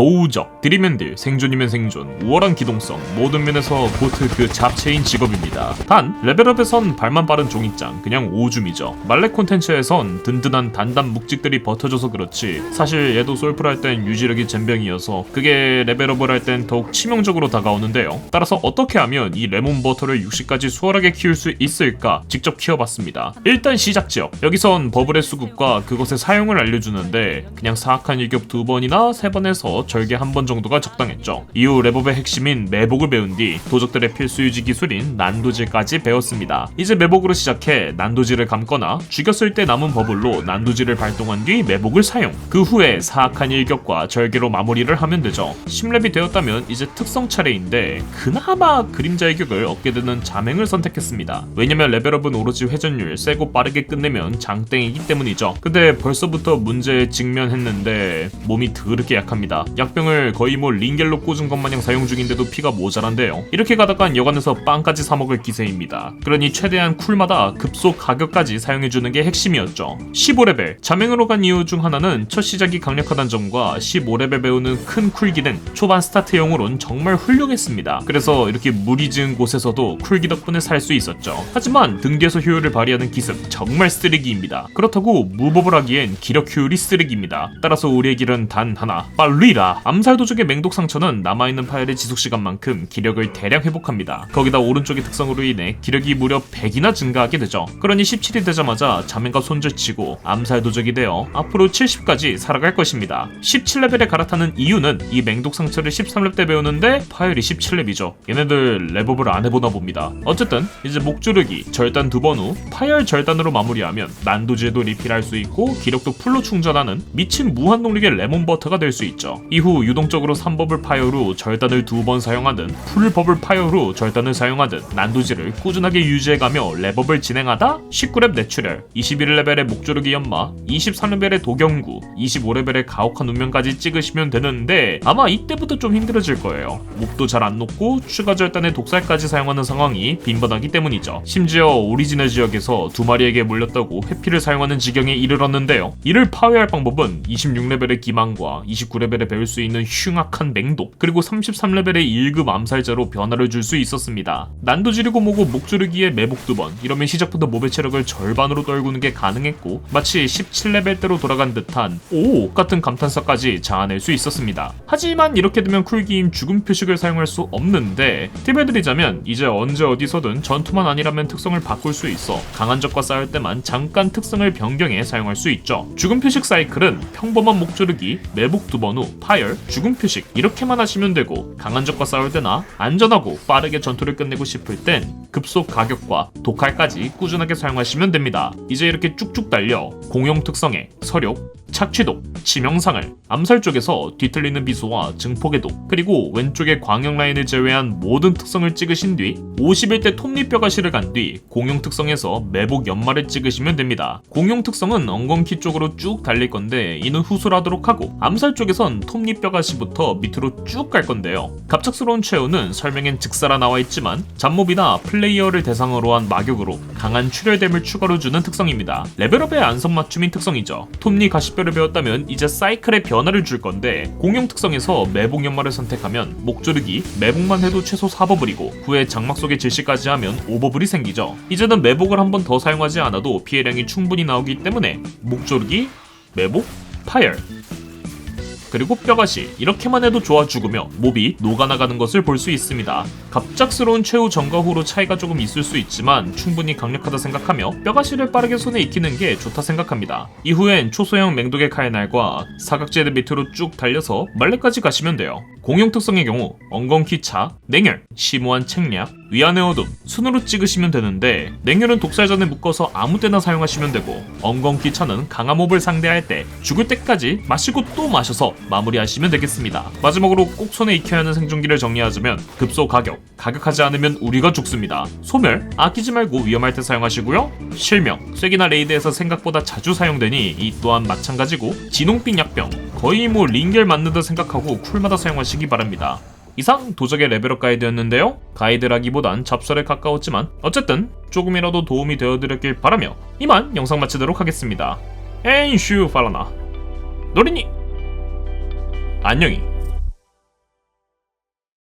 도우적, 드리맨들, 생존이면 생존, 우월한 기동성, 모든 면에서 보트 그 잡채인 직업입니다. 단, 레벨업에선 발만 빠른 종이장, 그냥 오줌이죠. 말레 콘텐츠에선 든든한 단단 묵직들이 버텨줘서 그렇지, 사실 얘도 솔플 할 땐 유지력이 젬병이어서 그게 레벨업을 할 땐 더욱 치명적으로 다가오는데요. 따라서 어떻게 하면 이 레몬 버터를 60까지 수월하게 키울 수 있을까 직접 키워봤습니다. 일단 시작 지역. 여기선 버블의 수급과 그것의 사용을 알려주는데 그냥 사악한 일격 두 번이나 세 번에서 절개 한 번 정도가 적당했죠. 이후 레벨업의 핵심인 매복을 배운 뒤 도적들의 필수 유지 기술인 난도질까지 배웠습니다. 이제 매복으로 시작해 난도질을 감거나 죽였을 때 남은 버블로 난도질을 발동한 뒤 매복을 사용. 그 후에 사악한 일격과 절개로 마무리를 하면 되죠. 10렙이 되었다면 이제 특성 차례인데 그나마 그림자 일격을 얻게 되는 자맹을 선택했습니다. 왜냐면 레벨업은 오로지 회전율 세고 빠르게 끝내면 장땡이기 때문이죠. 근데 벌써부터 문제에 직면했는데 몸이 더럽게 약합니다. 약병을 거의 뭐 링겔로 꽂은 것 마냥 사용 중인데도 피가 모자란데요. 이렇게 가다간 여관에서 빵까지 사먹을 기세입니다. 그러니 최대한 쿨마다 급속 가격까지 사용해주는 게 핵심이었죠. 15레벨 자맹으로 간 이유 중 하나는 첫 시작이 강력하다는 점과 15레벨 배우는 큰 쿨 기능 초반 스타트용으론 정말 훌륭했습니다. 그래서 이렇게 물이 지은 곳에서도 쿨기 덕분에 살 수 있었죠. 하지만 등 뒤에서 효율을 발휘하는 기습 정말 쓰레기입니다. 그렇다고 무법을 하기엔 기력 효율이 쓰레기입니다. 따라서 우리의 길은 단 하나 빨리라 암살 도적의 맹독 상처는 남아있는 파일의 지속 시간만큼 기력을 대량 회복합니다. 거기다 오른쪽의 특성으로 인해 기력이 무려 100이나 증가하게 되죠. 그러니 17이 되자마자 자맹과 손절치고 암살 도적이 되어 앞으로 70까지 살아갈 것입니다. 17레벨에 갈아타는 이유는 이 맹독 상처를 13렙 때 배우는데 파일이 17렙이죠. 얘네들 랩업을 안 해보나 봅니다. 어쨌든 이제 목조르기 절단 두 번 후 파열 절단으로 마무리하면 난도질도 리필할 수 있고 기력도 풀로 충전하는 미친 무한 동력의 레몬 버터가 될 수 있죠. 이후 유동적으로 3버블 파열 후 절단을 두 번 사용하든 풀버블 파열 후 절단을 사용하든 난도질을 꾸준하게 유지해가며 랩업을 진행하다 19렙 내추럴, 21레벨의 목조르기 연마, 23레벨의 도경구, 25레벨의 가혹한 운명까지 찍으시면 되는데 아마 이때부터 좀 힘들어질 거예요. 목도 잘 안 녹고 추가 절단에 독살까지 사용하는 상황이 빈번하기 때문이죠. 심지어 오리지널 지역에서 두 마리에게 몰렸다고 회피를 사용하는 지경에 이르렀는데요. 이를 파괴할 방법은 26레벨의 기망과 29레벨에 배 울수 있는 흉악한 맹독 그리고 33레벨의 1급 암살자로 변화를 줄 수 있었습니다. 난도 지르고 뭐고 목 조르기에 매복 두번 이러면 시작부터 몹의 체력을 절반으로 떨구는 게 가능했고 마치 17레벨 때로 돌아간 듯한 오 같은 감탄사까지 자아낼 수 있었습니다. 하지만 이렇게 되면 쿨기임 죽음 표식을 사용할 수 없는데 팁해드리자면 이제 언제 어디서든 전투만 아니라면 특성을 바꿀 수 있어 강한 적과 싸울 때만 잠깐 특성을 변경해 사용할 수 있죠. 죽음 표식 사이클은 평범한 목 조르기, 매복 두 번 후 파열, 죽음 표식 이렇게만 하시면 되고 강한 적과 싸울 때나 안전하고 빠르게 전투를 끝내고 싶을 땐 급속 가격과 독할까지 꾸준하게 사용하시면 됩니다. 이제 이렇게 쭉쭉 달려 공용 특성의 서력, 착취독, 치명상을 암살 쪽에서 뒤틀리는 비수와 증폭의독 그리고 왼쪽의 광역 라인을 제외한 모든 특성을 찍으신 뒤 51대 톱니뼈가시를 간 뒤 공용 특성에서 매복 연말을 찍으시면 됩니다. 공용 특성은 엉겅키 쪽으로 쭉 달릴 건데 이는 후술하도록 하고 암살 쪽에선 톱니뼈가시부터 밑으로 쭉 갈 건데요. 갑작스러운 최후는 설명엔 즉사라 나와 있지만 잡몹이나 플 레이어를 대상으로 한 마격으로 강한 출혈됨을 추가로 주는 특성입니다. 레벨업의 안성 맞춤인 특성이죠. 톱니 가시뼈를 배웠다면 이제 사이클의 변화를 줄 건데 공용 특성에서 매복 연말을 선택하면 목조르기 매복만 해도 최소 4버블이고 후에 장막 속의 질시까지 하면 5버블이 생기죠. 이제는 매복을 한 번 더 사용하지 않아도 피해량이 충분히 나오기 때문에 목조르기, 매복, 파열 그리고 뼈가시 이렇게만 해도 좋아 죽으며 몹이 녹아나가는 것을 볼 수 있습니다. 갑작스러운 최후 전과 후로 차이가 조금 있을 수 있지만 충분히 강력하다 생각하며 뼈가시를 빠르게 손에 익히는 게 좋다 생각합니다. 이후엔 초소형 맹독의 칼날과 사각지대 밑으로 쭉 달려서 말레까지 가시면 돼요. 공용 특성의 경우 엉겅퀴차, 냉혈, 심오한 책략, 위안의 어둠, 순으로 찍으시면 되는데 냉혈은 독살전에 묶어서 아무 때나 사용하시면 되고 엉겅퀴차는 강한 몹을 상대할 때 죽을 때까지 마시고 또 마셔서 마무리하시면 되겠습니다. 마지막으로 꼭 손에 익혀야 하는 생존기를 정리하자면 급소 가격, 가격하지 않으면 우리가 죽습니다. 소멸, 아끼지 말고 위험할 때 사용하시고요. 실명, 쐐기나 레이드에서 생각보다 자주 사용되니 이 또한 마찬가지고 진홍빛 약병, 거의 뭐 링겔 맞는다 생각하고 쿨마다 사용하시기 바랍니다. 이상 도적의 레벨업 가이드였는데요. 가이드라기보단 잡설에 가까웠지만 어쨌든 조금이라도 도움이 되어드렸길 바라며 이만 영상 마치도록 하겠습니다. 엔슈 팔라나 노리니 안녕히